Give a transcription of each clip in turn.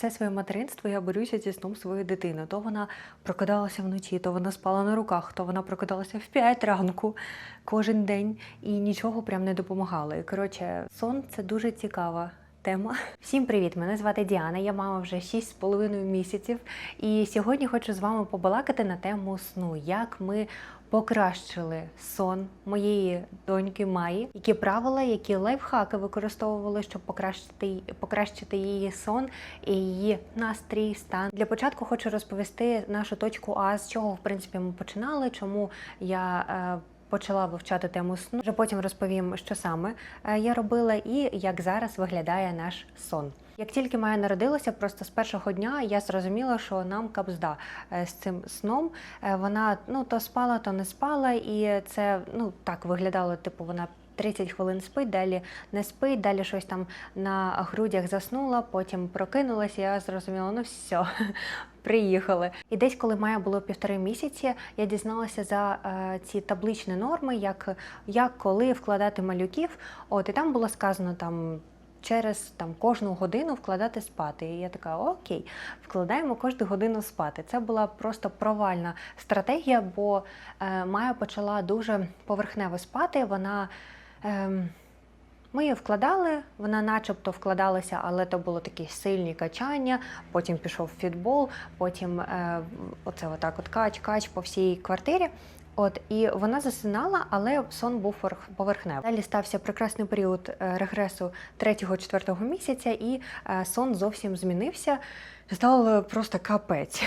Все своє материнство я борюся зі сном своєї дитини. То вона прокидалася вночі, то вона спала на руках, то вона прокидалася в 5 ранку кожен день і нічого прям не допомагало. І коротше, сон це дуже цікава. Тема. Всім привіт! Мене звати Діана. Я мама вже 6,5 місяців. І сьогодні хочу з вами побалакати на тему сну, як ми покращили сон моєї доньки Маї, які правила, які лайфхаки використовували, щоб покращити, покращити її сон і її настрій, стан. Для початку хочу розповісти нашу точку А, з чого в принципі ми починали, чому я. Почала вивчати тему сну. Вже потім розповім, що саме е, я робила і як зараз виглядає наш сон. Як тільки Майя народилася, просто з першого дня я зрозуміла, що нам капзда е, з цим сном. Е, Вона ну то спала, то не спала, і це ну так виглядало. Типу, вона 30 хвилин спить, далі не спить, далі щось там на грудях заснула, потім прокинулася. Я зрозуміла, ну все, приїхали. І десь, коли Майя було півтори місяці, я дізналася за е, ці табличні норми, як, як коли вкладати малюків. От і там було сказано там. Через там кожну годину вкладати спати. І я така, окей, вкладаємо кожну годину спати. Це була просто провальна стратегія, бо е, Майя почала дуже поверхнево спати. Вона ми її вкладали, вона начебто вкладалася, але то було такі сильні качання. Потім пішов фітбол, потім е, оце отак от кач-кач по всій квартирі. От і вона засинала, але сон був поверх- поверхневий. Далі стався прекрасний період е, регресу 3-4 місяця, і е, сон зовсім змінився. Стало просто капець.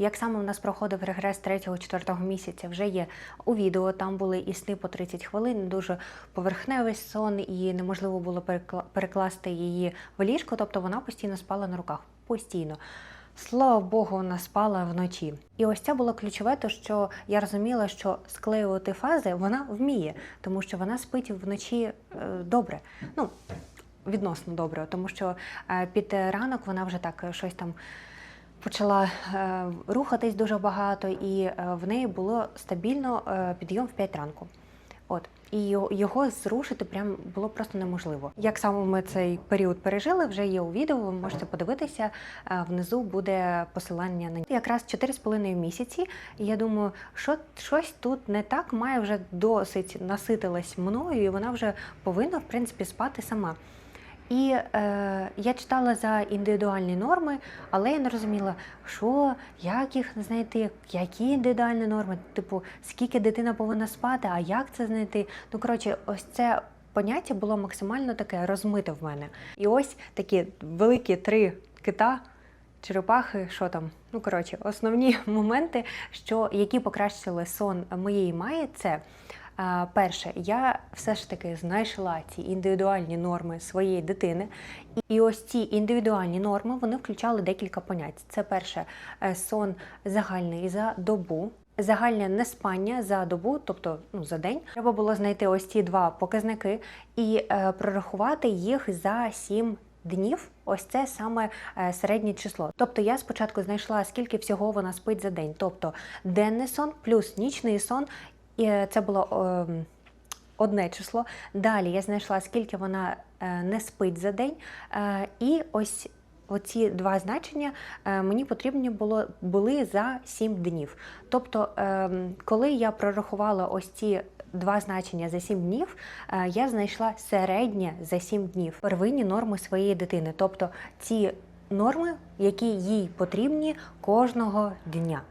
Як саме у нас проходив регрес 3-4 місяця, вже є у відео. Там були і сни по 30 хвилин, дуже поверхневий сон, і неможливо було перекла- перекласти її в ліжко, тобто вона постійно спала на руках. Постійно. Слава Богу, вона спала вночі. І ось це було ключове, то що я розуміла, що склеювати фази вона вміє, тому що вона спить вночі е, добре. Ну, відносно добре, тому що е, під ранок вона вже так е, щось там почала е, рухатись дуже багато, і е, в неї було стабільно е, підйом в 5 ранку. От і його- зрушити прям було просто неможливо. Як саме ми цей період пережили, вже є у відео. Ви можете подивитися. Внизу буде посилання на якраз 4,5 місяці. І я думаю, що щось тут не так. Має вже досить наситилась мною, і вона вже повинна в принципі спати сама. І е, я читала за індивідуальні норми, але я не розуміла, що, як їх знайти, які індивідуальні норми, типу, скільки дитина повинна спати, а як це знайти. Ну, коротше, ось це поняття було максимально таке розмите в мене. І ось такі великі три кита. Черепахи, що там? Ну коротше, основні моменти, що які покращили сон моєї Маї, це перше, я все ж таки знайшла ці індивідуальні норми своєї дитини. І, ось ці індивідуальні норми вони включали декілька понять. Це перше е, сон загальний за добу. Загальне неспання за добу, тобто ну, за день, треба було знайти ось ці два показники і е, прорахувати їх за 7 днів. Ось це саме е, середнє число. Тобто я спочатку знайшла, скільки всього вона спить за день. Тобто денний сон плюс нічний сон, і е, це було ем, одне число. Далі я знайшла, скільки вона е, не спить за день. Е, і ось оці два значення мені потрібні було, були за 7 днів. Тобто, ем, коли я прорахувала ось ці два значення за 7 днів, я знайшла середнє за 7 днів первинні норми своєї дитини. Тобто ці норми, які їй потрібні кожного дня.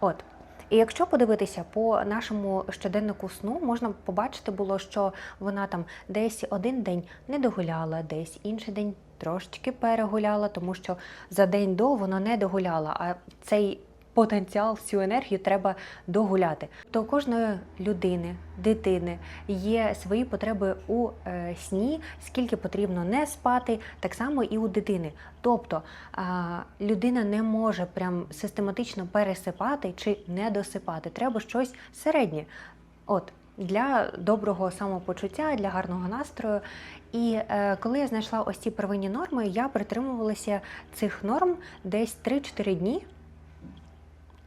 От. І якщо подивитися по нашому щоденнику сну, можна побачити було, що вона там десь один день не догуляла, десь інший день трошечки перегуляла, тому що за день до вона не догуляла, а цей потенціал, цю енергію треба догуляти. То кожної людини, дитини є свої потреби у е, сні, скільки потрібно не спати, так само і у дитини. Тобто людина не може прям систематично пересипати чи не досипати. Треба щось середнє. От. Для доброго самопочуття, для гарного настрою. І е, коли я знайшла ось ці первинні норми, я притримувалася цих норм десь 3-4 дні.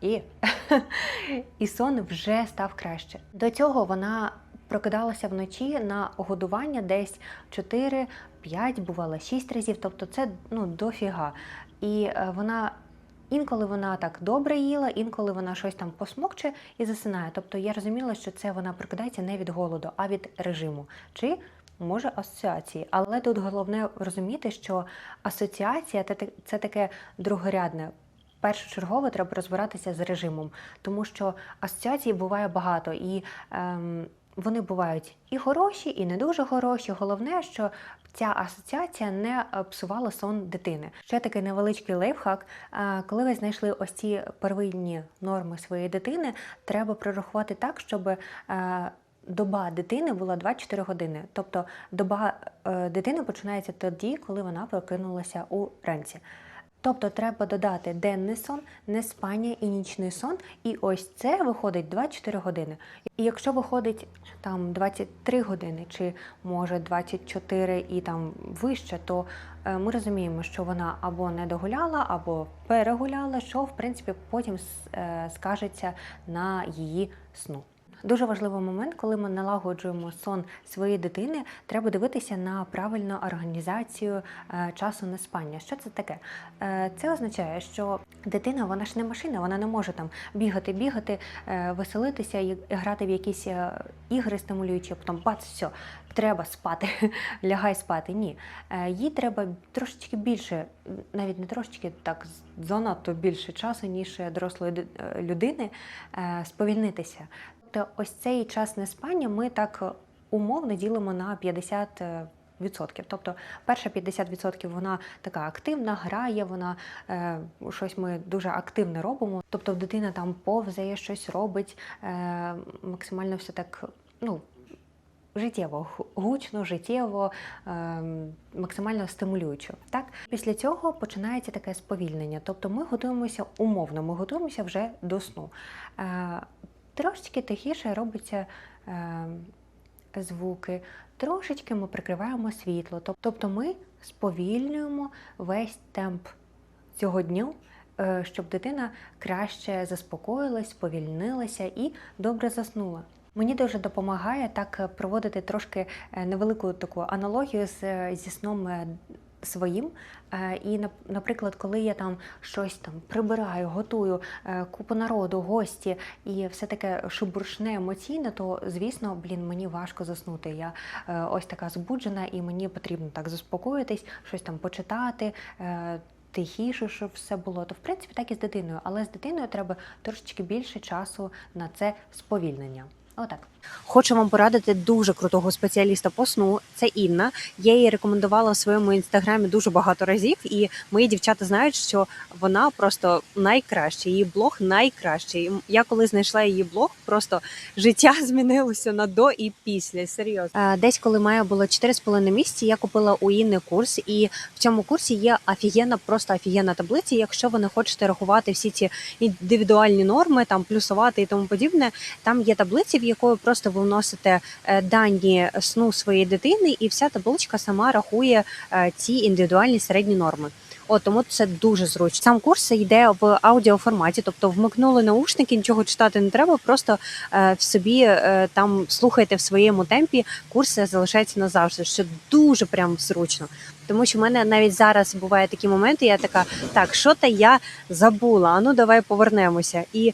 І, і сон вже став краще. До цього вона прокидалася вночі на годування десь 4, 5, бувало 6 разів. Тобто це ну, дофіга. І е, вона інколи вона так добре їла, інколи вона щось там посмокче і засинає. Тобто я розуміла, що це вона прокидається не від голоду, а від режиму. Чи може асоціації. Але тут головне розуміти, що асоціація це, це таке другорядне. Першочергово треба розбиратися з режимом, тому що асоціацій буває багато, і ем, вони бувають і хороші, і не дуже хороші. Головне, що ця асоціація не псувала сон дитини. Ще такий невеличкий лайфхак. Е, Коли ви знайшли ось ці первинні норми своєї дитини, треба прорахувати так, щоб е, доба дитини була 24 години. Тобто доба е, дитини починається тоді, коли вона прокинулася уранці. Тобто треба додати денний сон, неспання і нічний сон, і ось це виходить 24 години. І якщо виходить там 23 години, чи може 24 і там вище, то е, ми розуміємо, що вона або не догуляла, або перегуляла, що в принципі потім е, скажеться на її сну. Дуже важливий момент, коли ми налагоджуємо сон своєї дитини, треба дивитися на правильну організацію е, часу неспання. Що це таке? Е, Це означає, що дитина вона ж не машина, вона не може там бігати, бігати, е, веселитися і грати в якісь ігри стимулюючі, а потім бац, все, треба спати, лягай спати. Ні. Їй треба трошечки більше, навіть не трошечки, так занадто більше часу, ніж дорослої людини, сповільнитися. Тобто ось цей час неспання ми так е, умовно ділимо на 50 е, Відсотків. Тобто перша 50% вона така активна, грає, вона е, щось ми дуже активне робимо. Тобто дитина там повзає, щось робить, е, максимально все так, ну. Життєво, гучно, життєво, е, максимально стимулюючо. Так після цього починається таке сповільнення. Тобто ми готуємося умовно, ми готуємося вже до сну. Е, трошечки тихіше робиться е, звуки, трошечки ми прикриваємо світло. Тобто ми сповільнюємо весь темп цього дню, е, щоб дитина краще заспокоїлась, сповільнилася і добре заснула. Мені дуже допомагає так е, проводити трошки е, невелику таку аналогію з, е, зі сном своїм. Е, І, нап- наприклад, коли я там щось там прибираю, готую, е, купу народу, гості і все таке шубуршне емоційне, то звісно, блін, мені важко заснути. Я е, ось така збуджена, і мені потрібно так заспокоїтись, щось там почитати. Тихіше, щоб все було, то в принципі так і з дитиною, але з дитиною треба трошечки більше часу на це сповільнення. Отак. Хочу вам порадити дуже крутого спеціаліста по сну. Це Інна. Я її рекомендувала в своєму інстаграмі дуже багато разів, і мої дівчата знають, що вона просто найкраща. Її блог найкращий. Я коли знайшла її блог, просто життя змінилося на до і після. Серйозно. Е, Десь коли має було 4,5 місяці, я купила у Інни курс, і в цьому курсі є офігенна, просто офігенна таблиця. Якщо ви не хочете рахувати всі ці індивідуальні норми, там плюсувати і тому подібне, там є таблиці, в якої просто ви вносите е, дані сну своєї дитини, і вся табличка сама рахує е, ці індивідуальні середні норми. От тому це дуже зручно. Сам курс йде в аудіоформаті, тобто вмикнули наушники, нічого читати не треба. Просто е, в собі там слухайте в своєму темпі. Курс залишається назавжди, що дуже прям зручно. Тому що в мене навіть зараз бувають такі моменти. Я така, так, що то я забула? А ну давай повернемося. І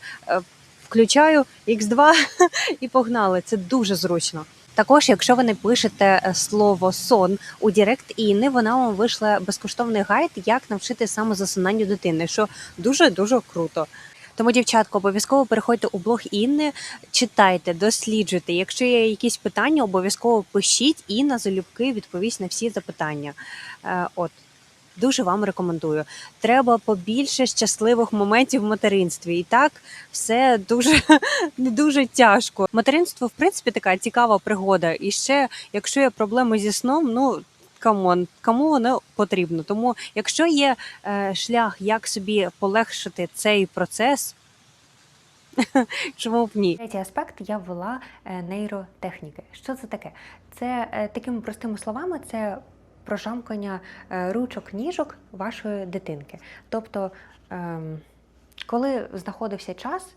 включаю X2 і погнали. Це дуже зручно. Також, якщо ви не пишете е, слово сон у Дірект Інни, вона вам вийшла безкоштовний гайд, як навчити самозасинанню дитини, що дуже дуже круто. Тому, дівчатко, обов'язково переходьте у блог Інни, читайте, досліджуйте. Якщо є якісь питання, обов'язково пишіть Інна залюбки відповість на всі запитання. Е, От. Дуже вам рекомендую. Треба побільше щасливих моментів в материнстві. І так все дуже не дуже тяжко. Материнство, в принципі, така цікава пригода. І ще, якщо є проблеми зі сном, ну камон, кому воно потрібно. Тому, якщо є е, шлях, як собі полегшити цей процес, чому б ні? Третій аспект я ввела е, нейротехніки. Що це таке? Це е, такими простими словами, це прожамкання е, ручок, ніжок вашої дитинки. Тобто, ем, коли знаходився час.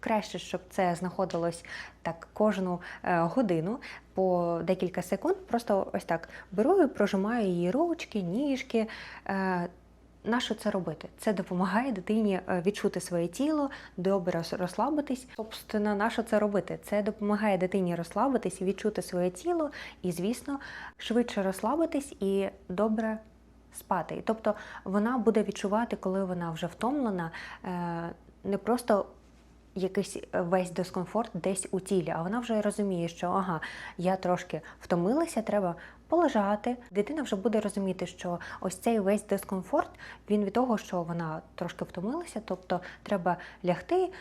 Краще, щоб це знаходилось так кожну е, годину по декілька секунд. Просто ось так беру і прожимаю її ручки, ніжки. Е, на що це робити? Це допомагає дитині е, відчути своє тіло, добре розслабитись. Собственно, на що це робити? Це допомагає дитині розслабитись, відчути своє тіло і, звісно, швидше розслабитись і добре спати. Тобто вона буде відчувати, коли вона вже втомлена, е, не просто якийсь е, весь дискомфорт десь у тілі, а вона вже розуміє, що ага, я трошки втомилася, треба полежати. Дитина вже буде розуміти, що ось цей весь дискомфорт він від того, що вона трошки втомилася, тобто треба лягти.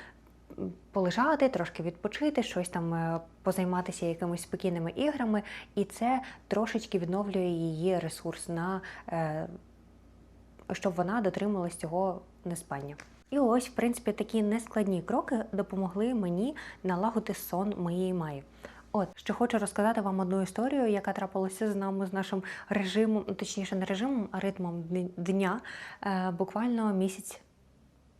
Полежати, трошки відпочити, щось там е, позайматися якимись спокійними іграми, і це трошечки відновлює її ресурс на е, щоб вона дотрималась цього неспання. І ось, в принципі, такі нескладні кроки допомогли мені налагодити сон моєї Маї. От що хочу розказати вам одну історію, яка трапилася з нами з нашим режимом, точніше, не режимом, а ритмом дня, е, буквально місяць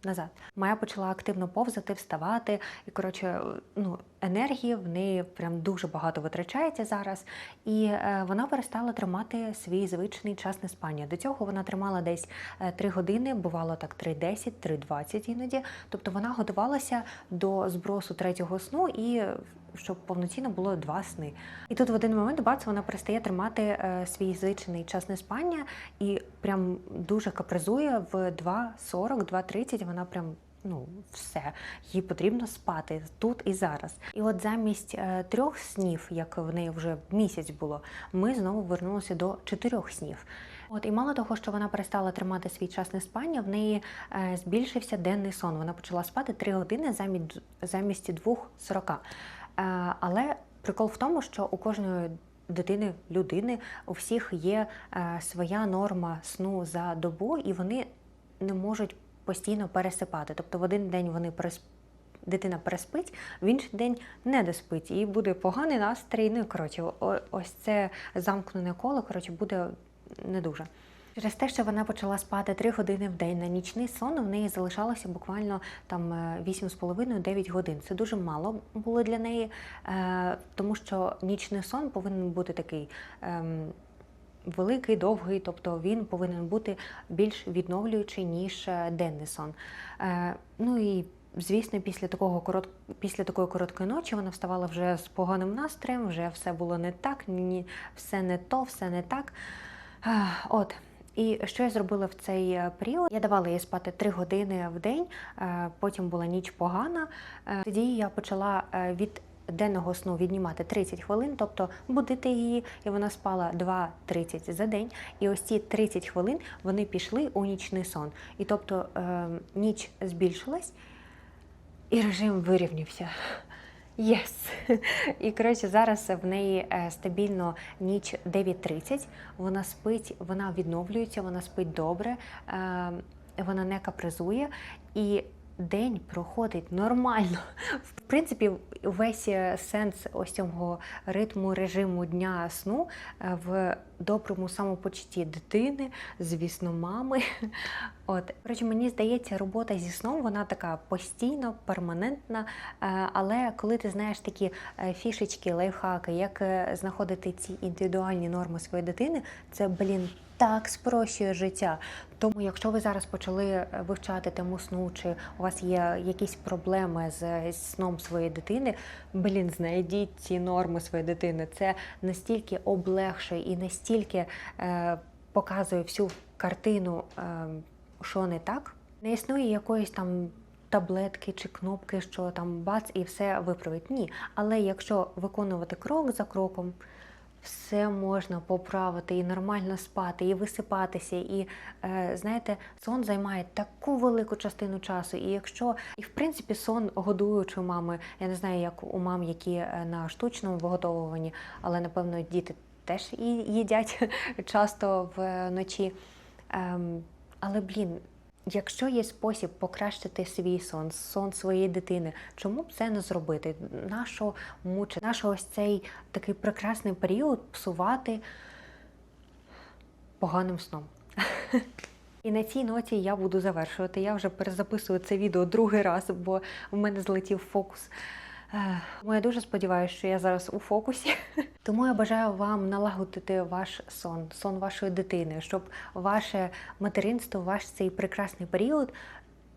назад. Моя почала активно повзати, вставати, і коротше, ну енергії в неї прям дуже багато витрачається зараз. І е, вона перестала тримати свій звичний час не спання. До цього вона тримала десь 3 години, бувало так 3.10, 3.20 іноді. Тобто вона готувалася до збросу третього сну і е, щоб повноцінно було два сни. І тут в один момент бац, вона перестає тримати е, свій звичний час не спання і прям дуже капризує в 2.40, 2.30 вона прям. Ну, все, їй потрібно спати тут і зараз. І от замість е, трьох снів, як в неї вже місяць було, ми знову вернулися до чотирьох снів. От і мало того, що вона перестала тримати свій час не спання, в неї е, збільшився денний сон. Вона почала спати 3 години замість, замість 2.40. Е, але прикол в тому, що у кожної дитини, людини, у всіх є е, своя норма сну за добу, і вони не можуть постійно пересипати. Тобто в один день вони пересп... дитина переспить, в інший день не доспить, і буде поганий настрій. Ну коротше, ось це замкнене коло, коротше, буде не дуже. Через те, що вона почала спати 3 години в день на нічний сон, в неї залишалося буквально там е, 8,5-9 годин. Це дуже мало було для неї, е, тому що нічний сон повинен бути такий. Великий, довгий, тобто він повинен бути більш відновлюючий, ніж е, денний сон. Е, ну і звісно, після такого корот... після такої короткої ночі вона вставала вже з поганим настроєм, вже все було не так, ні, все не то, все не так. Е, От. І що я зробила в цей період? Я давала їй спати 3 години в день, потім була ніч погана. Тоді я почала від денного сну віднімати 30 хвилин, тобто будити її, і вона спала 2-30 за день. І ось ці 30 хвилин вони пішли у нічний сон. І тобто е, ніч збільшилась, і режим вирівнявся. Єс! І коротше, зараз в неї е, стабільно ніч 9.30. Вона спить, вона відновлюється, вона спить добре, е, вона не капризує. І день проходить нормально. В принципі, весь е, сенс ось цього ритму режиму дня сну е, в доброму самопочутті дитини, звісно, мами. От, коротше, мені здається, робота зі сном вона така постійно, перманентна. Е, Але коли ти знаєш такі е, фішечки, лайфхаки, як е, знаходити ці індивідуальні норми своєї дитини, це блін. Так спрощує життя. Тому, якщо ви зараз почали вивчати тему сну, чи у вас є якісь проблеми з сном своєї дитини, блін, знайдіть ці норми своєї дитини. Це настільки облегшує і настільки е, показує всю картину, е, що не так. Не існує якоїсь там таблетки чи кнопки, що там бац і все виправить. Ні. Але якщо виконувати крок за кроком, все можна поправити і нормально спати, і висипатися. І е, знаєте, сон займає таку велику частину часу. І якщо і в принципі сон годуючи мами, я не знаю, як у мам, які е, на штучному виготовуванні, але напевно діти теж їдять часто вночі. Ем, але блін. Якщо є спосіб покращити свій сон, сон своєї дитини, чому б це не зробити? Нащо мучити? Нащо ось цей такий прекрасний період псувати поганим сном? І на цій ноті я буду завершувати. Я вже перезаписую це відео другий раз, бо в мене злетів фокус. Тому я дуже сподіваюся, що я зараз у фокусі. Тому я бажаю вам налагодити ваш сон, сон вашої дитини, щоб ваше материнство, ваш цей прекрасний період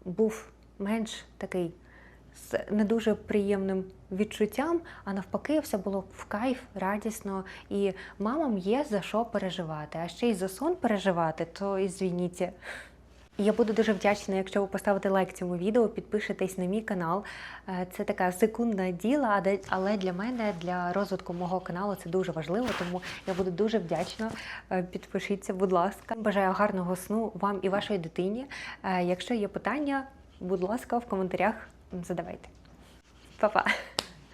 був менш такий з не дуже приємним відчуттям, а навпаки, все було в кайф, радісно, і мамам є за що переживати. А ще й за сон переживати, то і звініться. Я буду дуже вдячна, якщо ви поставите лайк цьому відео, підпишетесь на мій канал. Е, Це така секундна діла, але для мене, для розвитку мого каналу, це дуже важливо, тому я буду дуже вдячна. Е, Підпишіться, будь ласка. Бажаю гарного сну вам і вашій дитині. Е, Якщо є питання, будь ласка, в коментарях задавайте. Па-па!